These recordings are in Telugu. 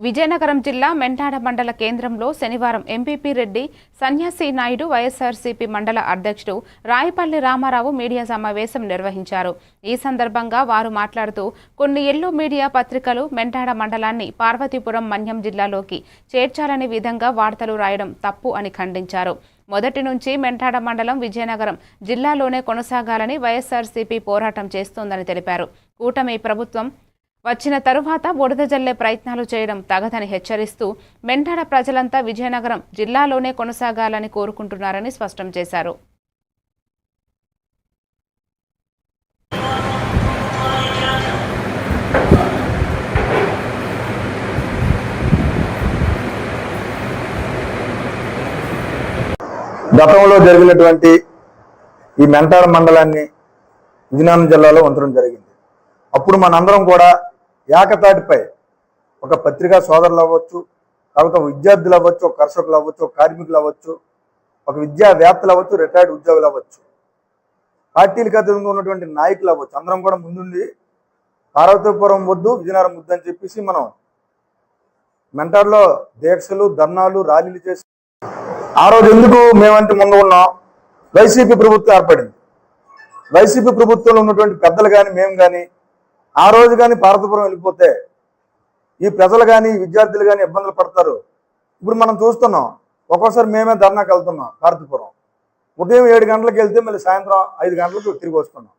విజయనగరం జిల్లా మెంటాడ మండల కేంద్రంలో శనివారం ఎంపీపీ రెడ్డి సన్యాసి నాయుడు వైఎస్ఆర్సీపీ మండల అధ్యక్షుడు రాయపల్లి రామారావు మీడియా సమావేశం నిర్వహించారు. ఈ సందర్భంగా వారు మాట్లాడుతూ కొన్ని ఎల్లో మీడియా పత్రికలు మెంటాడ మండలాన్ని పార్వతీపురం మన్యం జిల్లాలోకి చేర్చాలనే విధంగా వార్తలు రాయడం తప్పు అని ఖండించారు. మొదటి నుంచి మెంటాడ మండలం విజయనగరం జిల్లాలోనే కొనసాగాలని వైఎస్ఆర్సీపీ పోరాటం చేస్తోందని తెలిపారు. కూటమి ప్రభుత్వం వచ్చిన తరువాత బుడద జల్లే ప్రయత్నాలు చేయడం తగదని హెచ్చరిస్తూ మెంటాడ ప్రజలంతా విజయనగరం జిల్లాలోనే కొనసాగాలని కోరుకుంటున్నారని స్పష్టం చేశారు. గతంలో జరిగినటువంటి ఈ మెంటార్ మండలాన్ని విజయనగరం జిల్లాలో ఉంచడం జరిగింది. అప్పుడు మనందరం కూడా ఏకతాటిపై ఒక పత్రికా సోదరులు అవ్వచ్చు తర్వాత విద్యార్థులు అవ్వచ్చు ఒక కర్షకులు అవ్వచ్చు ఒక కార్మికులు అవ్వచ్చు ఒక విద్యావేత్తలు అవ్వచ్చు రిటైర్డ్ ఉద్యోగులు అవ్వచ్చు. పార్టీలకు అతీతంగా ఉన్నటువంటి నాయకులు అవ్వచ్చు. అందరం కూడా ముందుండి పార్వతీపురం వద్దు విజయనగరం వద్దు అని చెప్పేసి మనం మెంటార్లో దీక్షలు ధర్నాలు ర్యాలీలు చేసి ఆ రోజు ఎందుకు మేమంటే ముందు ఉన్నాం? వైసీపీ ప్రభుత్వం ఏర్పడింది. వైసీపీ ప్రభుత్వంలో ఉన్నటువంటి పెద్దలు కానీ మేము కానీ ఆ రోజు కానీ భారతపురం వెళ్ళిపోతే ఈ ప్రజలు కానీ విద్యార్థులు కానీ ఇబ్బందులు పడతారు. ఇప్పుడు మనం చూస్తున్నాం ఒక్కోసారి మేమే ధర్నాకి వెళ్తున్నాం భారతపురం ఉదయం ఏడు గంటలకు వెళ్తే మళ్ళీ సాయంత్రం ఐదు గంటలకు తిరిగి వస్తున్నాం.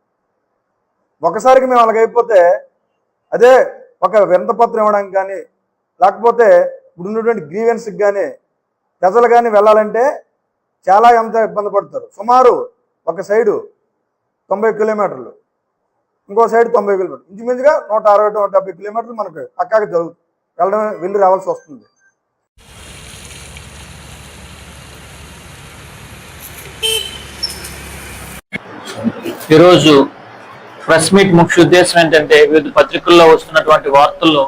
ఒకసారికి మేము అలాగ అయిపోతే అదే ఒక వింతపత్రం ఇవ్వడానికి కానీ లేకపోతే ఇప్పుడు ఉన్నటువంటి గ్రీవెన్స్కి కానీ ప్రజలు కానీ వెళ్ళాలంటే చాలా ఎంత ఇబ్బంది పడతారు. సుమారు ఒక సైడు తొంభై కిలోమీటర్లు ఇంకో సైడ్ తొంభై కిలోమీటర్లు. ఇంచుమించుగా నూట అరవై నూట డెబ్బై కిలోమీటర్లు మనకు పక్కాకి వెళ్ళడం వెళ్ళి రావాల్సి వస్తుంది. ఈరోజు ప్రెస్ మీట్ ముఖ్య ఉద్దేశం ఏంటంటే వివిధ పత్రికల్లో వస్తున్నటువంటి వార్తల్లో